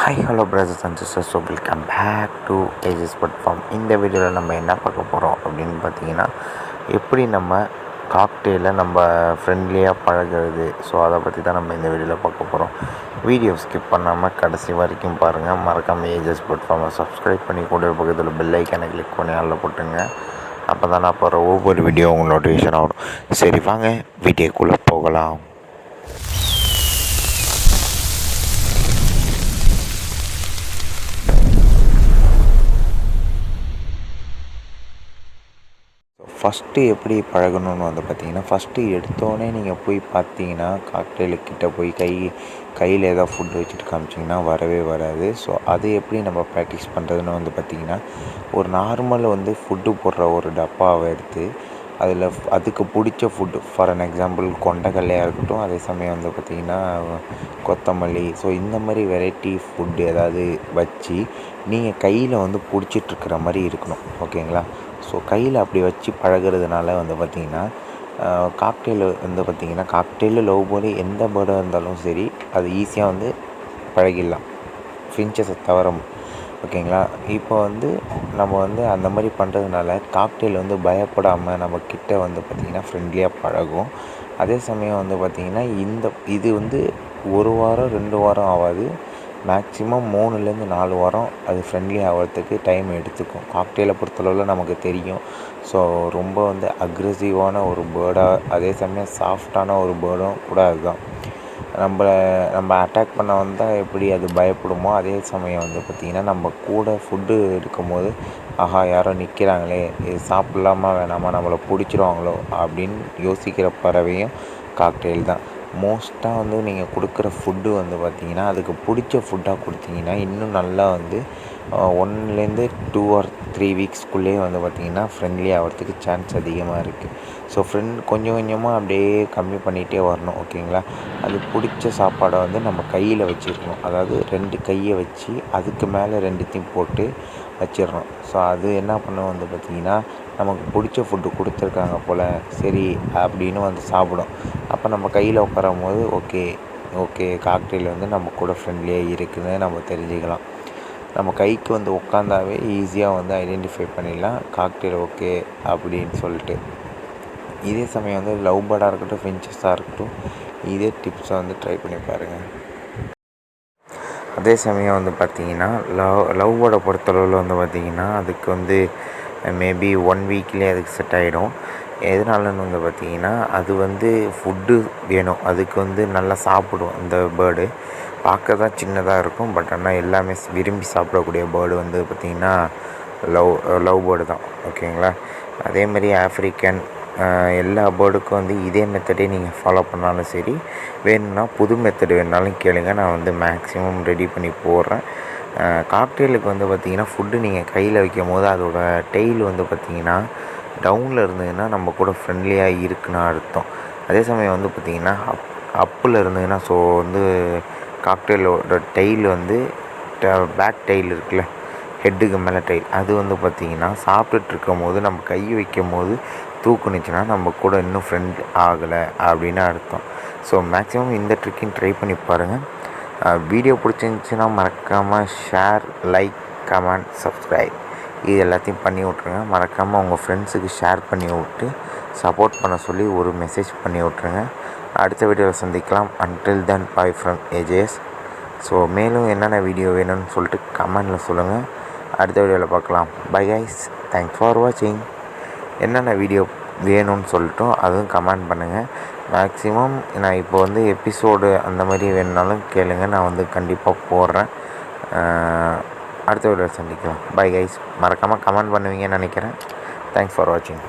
Hi hello brothers and sisters so welcome back to AJS platform form இந்த வீடியோவில் நம்ம என்ன பார்க்க போகிறோம் அப்படின்னு பார்த்தீங்கன்னா எப்படி நம்ம காக்டெயிலை நம்ம ஃப்ரெண்ட்லியாக பழகிறது? ஸோ அதை பற்றி தான் நம்ம இந்த வீடியோவில் பார்க்க போகிறோம் வீடியோ ஸ்கிப் பண்ணாமல் கடைசி வரைக்கும் பாருங்கள் மறக்காமல் ஏஜஸ் பிளாட்ஃபார்மை ஃபார்மை சப்ஸ்கிரைப் பண்ணி கூட பக்கத்தில் பெல் ஐக்கானை கிளிக் பண்ணி அதில் போட்டுங்க. அப்போ தான் நான் போகிற ஒவ்வொரு வீடியோ உங்களுக்கு நோட்டிஃபிகேஷன் ஆகும் சரி வாங்க. வீடியோக்குள்ளே போகலாம். ஃபஸ்ட்டு எப்படி பழகணும்னு வந்து பார்த்தீங்கன்னா ஃபஸ்ட்டு எடுத்தோடனே நீங்கள் போய் பார்த்தீங்கன்னா காக்டெயிலு கிட்ட போய் கை கையில் ஏதாவது ஃபுட் வச்சுட்டு காமிச்சிங்கன்னா வரவே வராது. ஸோ அது எப்படி நம்ம ப்ராக்டிஸ் பண்ணுறதுன்னு வந்து பார்த்திங்கன்னா ஒரு நார்மல் வந்து ஃபுட்டு போடுற ஒரு டப்பாவை எடுத்து அதில் அதுக்கு பிடிச்ச ஃபுட்டு ஃபார் அன் எக்ஸாம்பிள் கொண்டக்கல்லையாக இருக்கட்டும் அதே சமயம் வந்து பார்த்திங்கன்னா கொத்தமல்லி ஸோ இந்த மாதிரி வெரைட்டி ஃபுட்டு ஏதாவது வச்சு நீங்கள் கையில் வந்து பிடிச்சிட்ருக்கிற மாதிரி இருக்கணும். ஓகேங்களா ஸோ கையில் அப்படி வச்சு பழகுறதுனால வந்து பார்த்திங்கன்னா காக்டெயில் வந்து பார்த்திங்கன்னா காக்டெயிலு லவ் பேர்டு எந்த பேர்டாக இருந்தாலும் சரி அது ஈஸியாக வந்து பழகிடலாம். ஃபின்ச்சஸை தவிர ஓகேங்களா? இப்போ வந்து நம்ம வந்து அந்த மாதிரி பண்ணுறதுனால காக்டெயில் வந்து பயப்படாமல் நம்ம கிட்டே வந்து பார்த்திங்கன்னா ஃப்ரெண்ட்லியாக பழகும். அதே சமயம் வந்து பார்த்திங்கன்னா இந்த இது வந்து ஒரு வாரம் ரெண்டு வாரம் ஆகாது மேக்ஸிமம் மூணுலேருந்து நாலு வாரம் அது ஃப்ரெண்ட்லி ஆகிறதுக்கு டைம் எடுத்துக்கும். காக்டெயிலை பொறுத்தளவில் நமக்கு தெரியும். ஸோ ரொம்ப வந்து அக்ரெசிவான ஒரு பேர்டாக அதே சமயம் சாஃப்டான ஒரு பேர்டும் கூட அதுதான். நம்ம நம்ம அட்டாக் பண்ண வந்தால் எப்படி அது பயப்படுமோ அதே சமயம் வந்து பார்த்திங்கன்னா நம்ம கூட ஃபுட்டு எடுக்கும்போது ஆஹா யாரோ நிற்கிறாங்களே இது சாப்பிட்லாமா வேணாமா நம்மளை பிடிச்சிருவாங்களோ? அப்படின்னு யோசிக்கிற பறவையும் காக்டெயில் தான். மோஸ்ட்டாக வந்து நீங்கள் கொடுக்குற ஃபுட்டு வந்து பார்த்திங்கன்னா அதுக்கு பிடிச்ச ஃபுட்டாக கொடுத்தீங்கன்னா இன்னும் நல்லா வந்து ஒன்லேருந்து டூ ஆர் த்ரீ வீக்ஸ்க்குள்ளேயே வந்து பார்த்திங்கன்னா ஃப்ரெண்ட்லி ஆகிறதுக்கு சான்ஸ் அதிகமாக இருக்குது ஸோ ஃப்ரெண்ட் கொஞ்சம் கொஞ்சமாக அப்படியே கம்மி பண்ணிகிட்டே வரணும் ஓகேங்களா? அது பிடிச்ச சாப்பாடை வந்து நம்ம கையில் வச்சுருக்கணும். அதாவது ரெண்டு கையை வச்சு அதுக்கு மேலே ரெண்டுத்தையும் போட்டு வச்சிடணும் ஸோ அது என்ன பண்ணும் வந்து பார்த்திங்கன்னா நமக்கு பிடிச்ச ஃபுட்டு கொடுத்துருக்காங்க போல் சரி அப்படின்னு வந்து சாப்பிடும். அப்போ நம்ம கையில் உட்காரும் போது ஓகே ஓகே காக்டெயில் வந்து நம்ம கூட ஃப்ரெண்ட்லியாக இருக்குதுன்னு நம்ம தெரிஞ்சுக்கலாம். நம்ம கைக்கு வந்து உட்காந்தாவே ஈஸியாக வந்து ஐடென்டிஃபை பண்ணிடலாம். காக்டெயில் ஓகே அப்படின்னு சொல்லிட்டு. இதே சமயம் வந்து லவ் பேர்டாக இருக்கட்டும் ஃபின்ச்சஸாக இருக்கட்டும் இதே டிப்ஸை வந்து ட்ரை பண்ணி பாருங்கள் அதே சமயம் வந்து பார்த்திங்கன்னா லவ் லவ் பேர்டை பொறுத்தளவில் வந்து பார்த்திங்கன்னா அதுக்கு வந்து மேபி ஒன் வீக்லேயே அதுக்கு செட் ஆகிடும் எதனாலன்னு வந்து பார்த்திங்கன்னா அது வந்து ஃபுட்டு வேணும். அதுக்கு வந்து நல்லா சாப்பிடும் இந்த பேர்டு பார்க்க தான் சின்னதாக இருக்கும். பட் ஆனால் எல்லாமே விரும்பி சாப்பிடக்கூடிய பேர்டு வந்து பார்த்திங்கன்னா லவ் லவ் பேர்டு தான். ஓகேங்களா அதேமாதிரி ஆஃப்ரிக்கன் எல்லா பேர்டுக்கும் வந்து இதே மெத்தடே நீங்கள் ஃபாலோ பண்ணாலும் சரி வேணும்னா புது மெத்தடு வேணுனாலும் கேளுங்கள் நான் வந்து மேக்ஸிமம் ரெடி பண்ணி போடுறேன். காக்டெயிலுக்கு வந்து பார்த்திங்கன்னா ஃபுட்டு நீங்கள் கையில் வைக்கும் போது அதோட டெய்ல் வந்து பார்த்திங்கன்னா டவுனில் இருந்ததுன்னா நம்ம கூட ஃப்ரெண்ட்லியாக இருக்குன்னு அர்த்தம். அதே சமயம் வந்து பார்த்திங்கன்னா அப் அப்பில் இருந்ததுன்னா ஸோ வந்து காக்டெயிலோட டெய்ல் வந்து பேக் டெய்ல் இருக்குல்ல ஹெட்டுக்கு மேலே டைல் அது வந்து பார்த்திங்கன்னா சாப்பிட்டுட்டு இருக்கும் போது நம்ம கை வைக்கும் போது தூக்குனுச்சுன்னா நம்ம கூட இன்னும் ஃப்ரெண்ட் ஆகலை அப்படின்னு அர்த்தம். ஸோ மேக்ஸிமம் இந்த ட்ரிக்கையும் ட்ரை பண்ணி பாருங்கள் வீடியோ பிடிச்சிருந்துச்சின்னா மறக்காமல் ஷேர் லைக் கமெண்ட் சப்ஸ்கிரைப் இது எல்லாத்தையும் பண்ணி விட்ருங்க மறக்காமல் உங்கள் ஃப்ரெண்ட்ஸுக்கு ஷேர் பண்ணி விட்டு சப்போர்ட் பண்ண சொல்லி ஒரு மெசேஜ் பண்ணி விட்ருங்க அடுத்த வீடியோவில் சந்திக்கலாம். Until then bye from AJS so மேலும் என்னென்ன வீடியோ வேணும்னு சொல்லிட்டு கமெண்டில் சொல்லுங்கள் அடுத்த வீடியோவில் பார்க்கலாம். பை ஐஸ் தேங்க்ஸ் ஃபார் வாட்சிங் என்னென்ன வீடியோ வேணும்னு சொல்லிட்டோம் அதுவும் கமெண்ட் பண்ணுங்கள் மேக்ஸிமம் நான் இப்போ வந்து எபிசோடு அந்த மாதிரி வேணுனாலும் கேளுங்கள் நான் வந்து கண்டிப்பாக போடுறேன். அடுத்த வீடியோவில் சந்திக்கலாம். பை கைஸ் மறக்காமல் கமெண்ட் பண்ணுவீங்கன்னு நினைக்கிறேன். தேங்க்ஸ் ஃபார் வாட்சிங்